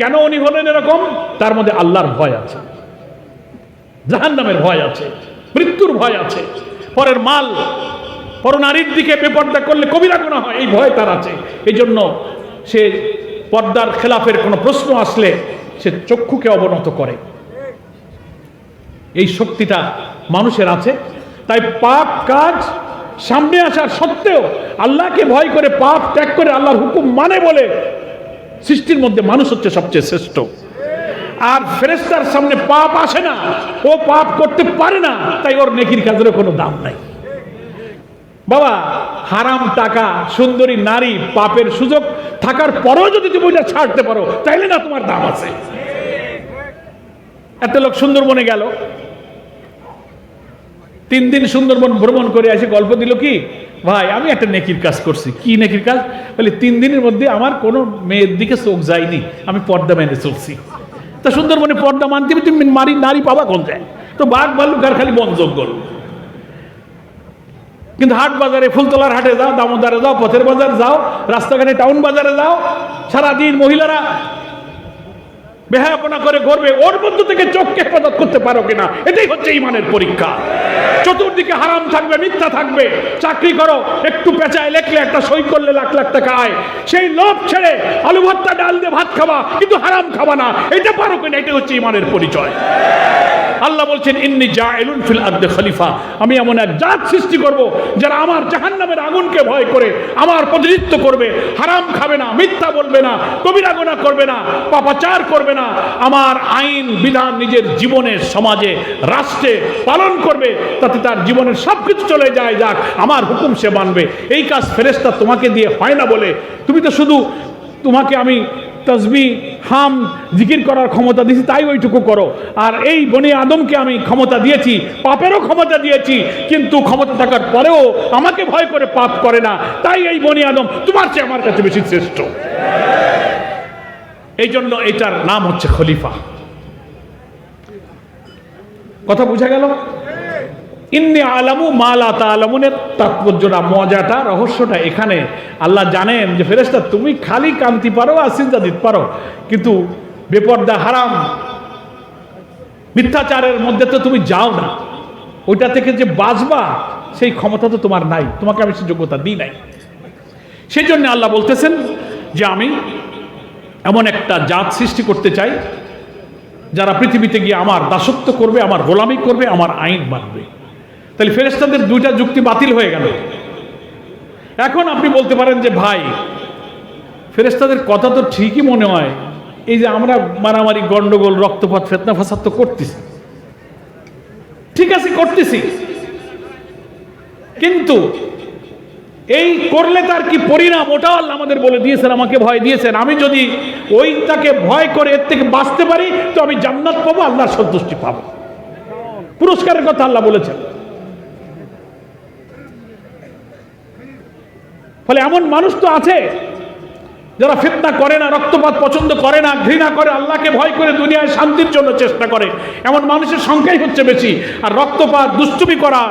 কেন উনি হলেন এরকম? তার মধ্যে আল্লাহর ভয় আছে। জাহান্নামের ভয় আছে। মৃত্যুর ভয় আছে। পরের মাল পরনারীর দিকে বেপর্দা করলে কবিরা গোনা হয়। এই ভয় তার আছে। এই জন্য সে পর্দার খেলাফের কোনো প্রশ্ন আসলে সে চক্ষুকে অবনত করে। এই শক্তিটা মানুষের আছে। তাই পাপ কাজ সামনে আসার সত্ত্বেও আল্লাহকে ভয় করে, পাপ ত্যাগ করে আল্লাহর হুকুম মানে বলে সৃষ্টির মধ্যে মানুষ হচ্ছে সবচেয়ে শ্রেষ্ঠ। আর ফেরেস্তার সামনে পাপ আসে না, ও পাপ করতে পারে না, তাই ওর নেকির কাজেরও কোনো দাম নাই। বাবা, হারাম টাকা, সুন্দরী নারী, পাপের সুযোগ থাকার পরেও যদি তুমি ওইটা ছাড়তে পারো, তাইলে না তোমার দাম আছে। একটা লোক সুন্দরবনে গেল। তিন দিন সুন্দরবন ভ্রমণ করে এসে গল্প দিল কি ভাই, আমি একটা নেকির কাজ করছি। কি নেকির কাজ? বলে, তিন দিনের মধ্যে আমার কোনো মেয়ের দিকে চোখ যায়নি। আমি পর্দা মেনে চলছি। তা সুন্দরবনে পর্দা মানতে তুমি মারি নারী পাবা কোন যায়? তো বাঘ ভাল্লুক আর খালি বন জঙ্গল। কিন্তু হাট বাজারে, ফুলতলার হাটে যাও, দামোদারে যাও, পথের বাজার যাও, রাস্তাঘাটে টাউন বাজারে যাও, সারাদিন মহিলারা বেহায়াপনা করে করবে ওর মধ্য থেকে চোখকে হেফাজত করতে পারো কিনা? এটাই হচ্ছে ইমানের পরীক্ষা। চতুর্দিকে হারাম থাকবে, মিথ্যা থাকবে। চাকরি করো, একটু পেঁচায় লেখলে একটা সই করলে লাখ লাখ টাকা আয়। সেই লোভ ছেড়ে আলু ভর্তা, ডাল দিয়ে ভাত খাওয়া কিন্তু হারাম খাওয়া না। এটা পারো কিনা? এটা হচ্ছে ইমানের পরিচয়। আল্লাহ বলছেন, ইন্নি জাইলুন ফিল আরদে খলিফা। আমি এমন এক জাত সৃষ্টি করব যারা আমার জাহান্নামের আগুনকে ভয় করে, আমার প্রতিনিধিত্ব করবে, হারাম খাবে না, মিথ্যা বলবে না, কবিরা গোনা করবে না, পাপাচার করবে না। আমার আইন, বিধান নিজের জীবনে, সমাজে, রাষ্ট্রে পালন করবে, তাতে তার জীবনের সব কিছু চলে যায়, যাক, আমার হুকুম সে মানবে। এই কাজ ফেরেস্তা তোমাকে দিয়ে হয় না বলে। তুমি তো শুধু তোমাকে আমি তসবি, হাম, জিকির করার ক্ষমতা দিয়েছি, তাই ওইটুকু করো। আর এই বনি আদমকে আমি ক্ষমতা দিয়েছি, পাপেরও ক্ষমতা দিয়েছি, কিন্তু ক্ষমতা থাকার পরেও আমাকে ভয় করে পাপ করে না। তাই এই বনি আদম তোমার চেয়ে আমার কাছে বেশি শ্রেষ্ঠ। এই জন্য এটার নাম হচ্ছে খলিফা। কথা বোঝা গেল? ইন্নি আলামু মালা তালামুনের তাৎপর্যটা, মজাটা, রহস্যটা এখানে। আল্লাহ জানেন যে ফেরেস্তা তুমি খালি কান্তি পারো আর চিন্তা দিতে পারো। কিন্তু বেপর্দা হারাম। মিথ্যাচারের মধ্যে তো তুমি যাও না। ওইটা থেকে যে বাঁচবা, সেই ক্ষমতা তো তোমার নাই। তোমাকে আমি সে যোগ্যতা দিই নাই। সেই জন্য আল্লাহ বলতেছেন যে, আমি এমন একটা জাত সৃষ্টি করতে চাই, যারা পৃথিবীতে গিয়ে আমার দাসত্ব করবে, আমার গোলামি করবে, আমার আইন মানবে। তাহলে ফেরেস্তাদের দুইটা যুক্তি বাতিল হয়ে গেল। এখন আপনি বলতে পারেন যে, ভাই ফেরেস্তাদের কথা তো ঠিকই মনে হয়। এই যে আমরা মারামারি, গন্ডগোল, রক্তপাত, ফেতনা ফাসাদ তো করতেছি। ঠিক আছে, করতেছি। কিন্তু এই করলে তার কি পরিণাম? ওটাও আল্লাহ আমাদের বলে দিয়েছেন, আমাকে ভয় দিয়েছেন। আমি যদি ওই তাকে ভয় করে এর থেকে বাঁচতে পারি, তো আমি জান্নাত পাবো, আল্লাহর সন্তুষ্টি পাবো। পুরস্কারের কথা আল্লাহ বলেছেন। ফলে এমন মানুষ তো আছে যারা ফিতনা করে না, রক্তপাত পছন্দ করে না, ঘৃণা করে, আল্লাহকে ভয় করে দুনিয়ায় শান্তির জন্য চেষ্টা করে। এমন মানুষের সংখ্যাই হচ্ছে বেশি। আর রক্তপাত, দুষ্টুমি করা,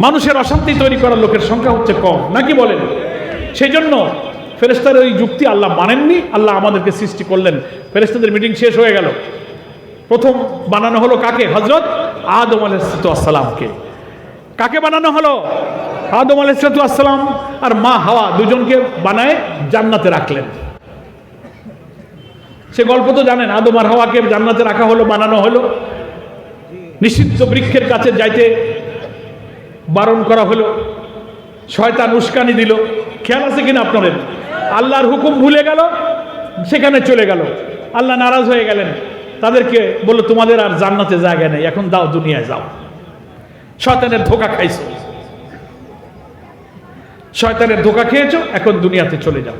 মানুষের অশান্তি তৈরি করার লোকের সংখ্যা হচ্ছে কম। নাকি বলেন? সেই জন্য ফেরেস্তার ওই যুক্তি আল্লাহ মানেননি, আল্লাহ আমাদেরকে সৃষ্টি করলেন। ফেরেস্তাদের মিটিং শেষ হয়ে গেল। প্রথম বানানো হলো কাকে? হজরত আদম আলাইসালামকে কাকে বানানো হলো? আদম আলাইসালাম আর মা হাওয়া দুজনকে বানায় জান্নাতে রাখলেন। সে গল্প তো জানেন, আদম আর হাওয়াকে জান্নাতে রাখা হলো, বানানো হলো। নিষিদ্ধ বৃক্ষের কাছে যাইতে বারণ করা হলো। শয়তান উস্কানি দিল। খেয়াল আছে কিনা আপনাদের? আল্লাহর হুকুম ভুলে গেল, সেখানে চলে গেল। আল্লাহ নারাজ হয়ে গেলেন। তাদেরকে বলল, তোমাদের আর জান্নাতে জায়গা নেই, এখন দাও দুনিয়ায় যাও। শয়তানের ধোকা খাইছো। শয়তানের ধোকা খেয়েছো, এখন দুনিয়াতে চলে যাও।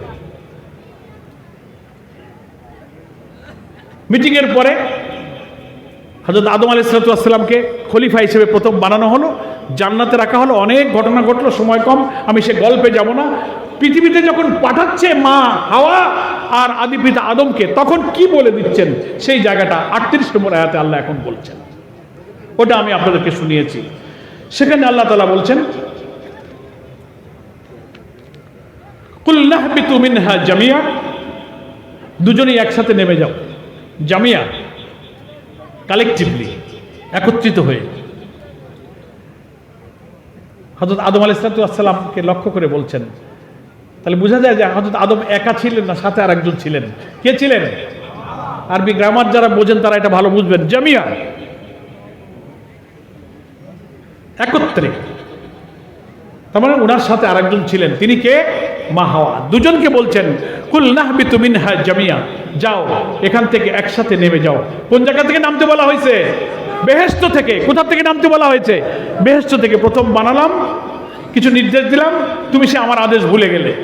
মিটিংয়ের পরে হজরত আদম আলী সালাতামকে খলিফা হিসেবে প্রথম বানানো হলো। জান্নাতে রাখা হলো, অনেক ঘটনা ঘটলো, সময় কম, আমি সে গল্পে যাব না। পৃথিবীতে যখন পাঠাচ্ছে মা হাওয়া আর আদি পিতা আদমকে, তখন কি বলে দিচ্ছেন? সেই জায়গাটা আটত্রিশ নম্বর আয়াতে আল্লাহ এখন বলছেন। ওটা আমি আপনাদেরকে শুনিয়েছি। সেখানে আল্লাহ তালা বলছেন জামিয়া। দুজনেই একসাথে নেমে যাও। জামিয়া কালেকটিভলি একত্রিত হয়ে। হজরত আদম আলাইসালামকে লক্ষ্য করে বলছেন, তাহলে বোঝা যায় যে হজরত আদম একা ছিলেন না, সাথে আর একজন ছিলেন। কে ছিলেন? আরবি গ্রামার যারা বোঝেন তারা এটা ভালো বুঝবেন। জামিয়া একত্রে। তার মানে ওনার সাথে আরেকজন ছিলেন। তিনি কে? মা হাওয়া দুজনকে বলছেন, কুল নাহবি তুমিন হ্যাঁ জামিয়া। যাও, এখান থেকে একসাথে নেমে যাও। কোন জায়গা থেকে নামতে বলা হয়েছে? বেহেস্ত থেকে। কোথা থেকে নামতে বলা হয়েছে? বেহেস্ত থেকে প্রথম বানালাম, কিছু নির্দেশ দিলাম, তুমি সে আমার আদেশ ভুলে গেলে।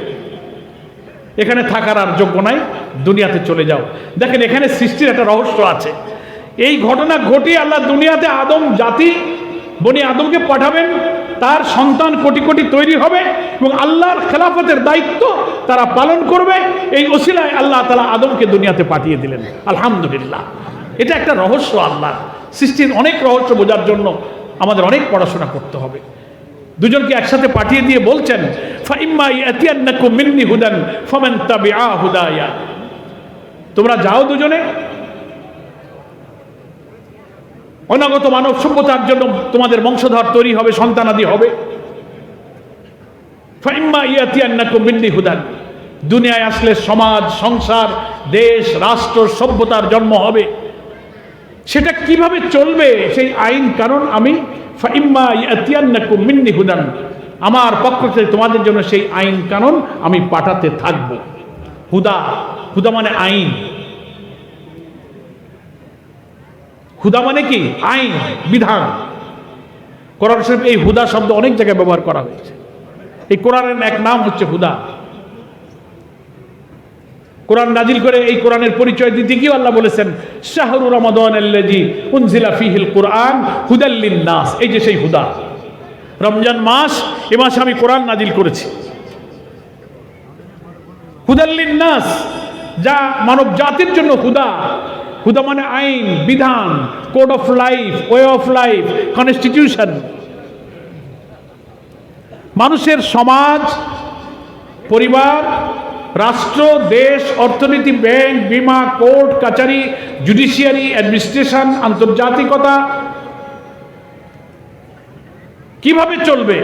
এখানে থাকার আর যোগ্য নাই, দুনিয়াতে চলে যাও। দেখেন, এখানে সৃষ্টির একটা রহস্য আছে। এই ঘটনা ঘটিয়ে আল্লাহ দুনিয়াতে আদম জাতি বনি আদমকে পাঠাবেন, তার সন্তান কোটি কোটি তৈরি হবে এবং আল্লাহর খেলাফতের দায়িত্ব তারা পালন করবে। এই ওসিলায় আল্লাহ তালা আদমকে দুনিয়াতে পাঠিয়ে দিলেন। আলহামদুলিল্লাহ। এটা একটা রহস্য আল্লাহ সৃষ্টির অনেক রহস্য বোঝার জন্য আমাদের অনেক পড়াশোনা করতে হবে। দুজনকে একসাথে পাঠিয়ে দিয়ে বলছেন তোমরা যাও দুজনে অনাগত মানব সভ্যতার জন্য তোমাদের বংশধর তৈরি হবে সন্তানাদি হবে। মিন্নি দুনিয়ায় আসলে সমাজ, সংসার, দেশ, রাষ্ট্র, সভ্যতার জন্ম হবে। সেটা কীভাবে চলবে? সেই আইন কারণ আমি ফাইম্মা মিন্নি হুদান। আমার পক্ষ থেকে তোমাদের জন্য সেই আইন কানুন আমি পাঠাতে থাকব। হুদা হুদা মানে আইন। হুদা মানে কি? আইন, বিধান। কোরআন শরীফ, এই হুদা শব্দ অনেক জায়গায় ব্যবহার করা হয়েছে। এই কোরআনের এক নাম হচ্ছে হুদা। কোরআন নাজিল করে এই কোরআনের পরিচয় দিতে গিয়ে আল্লাহ বলেছেন, শাহরু রমাদান উনজিলা ফিহিল কোরআন হুদাল্লিন নাস এই যে সেই হুদা। রমজান মাস, এ মাসে আমি কোরআন নাজিল করেছি। হুদাল্লিন নাস যা মানব জাতির জন্য হুদা হুদা মানে আইন, বিধান, code of life, way of life, constitution. মানুষের সমাজ, পরিবার, রাষ্ট্র, দেশ, অর্থনীতি, ব্যাংক, বিমা, কোর্ট, কাচারি, জুডিশিয়ারি, অ্যাডমিনিস্ট্রেশন, আন্তর্জাতিকতা, কীভাবে চলবে?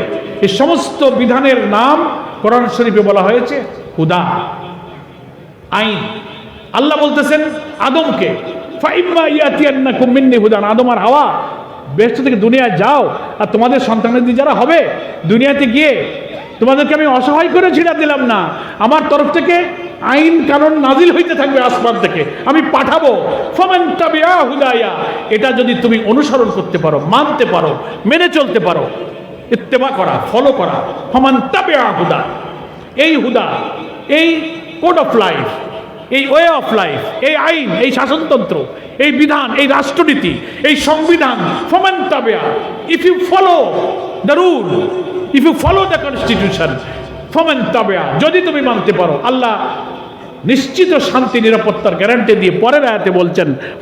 এই সমস্ত বিধানের নাম কোরআন শরীফে বলা হয়েছে, হুদা, আইন। আল্লাহ বলতেছেন, আদমকে ফাইম্মা ইয়াতিয়ান্নাকুম মিন্নি হুদান। আদম আর হাওয়া বেহেশত থেকে দুনিয়ায় যাও, আর তোমাদের সন্তানাদি যারা হবে, দুনিয়াতে গিয়ে তোমাদেরকে আমি অসহায় করে ছিড়া দিলাম না। আমার তরফ থেকে আইন কানুন নাজিল হইতে থাকবে আসমান থেকে। আমি পাঠাবো। হুদায়া। এটা যদি তুমি অনুসরণ করতে পারো, মানতে পারো, মেনে চলতে পারো, ইত্তেবা করা ফলো করা। ফমান তাবিয়া হুদা। এই হুদা, এই কোড অফ লাইফ এই ওয়ে অফ লাইফ এই আইন, এই শাসনতন্ত্র, এই বিধান, এই রাষ্ট্রনীতি, এই সংবিধান, ফমান তাবেয়া। If you follow the rule if you follow the constitution ফোমেন তাবেয়া। যদি তুমি মানতে পারো, আল্লাহ নিশ্চিত শান্তি, নিরাপত্তার গ্যারান্টি দিয়ে পরের আয়াতে বলছেন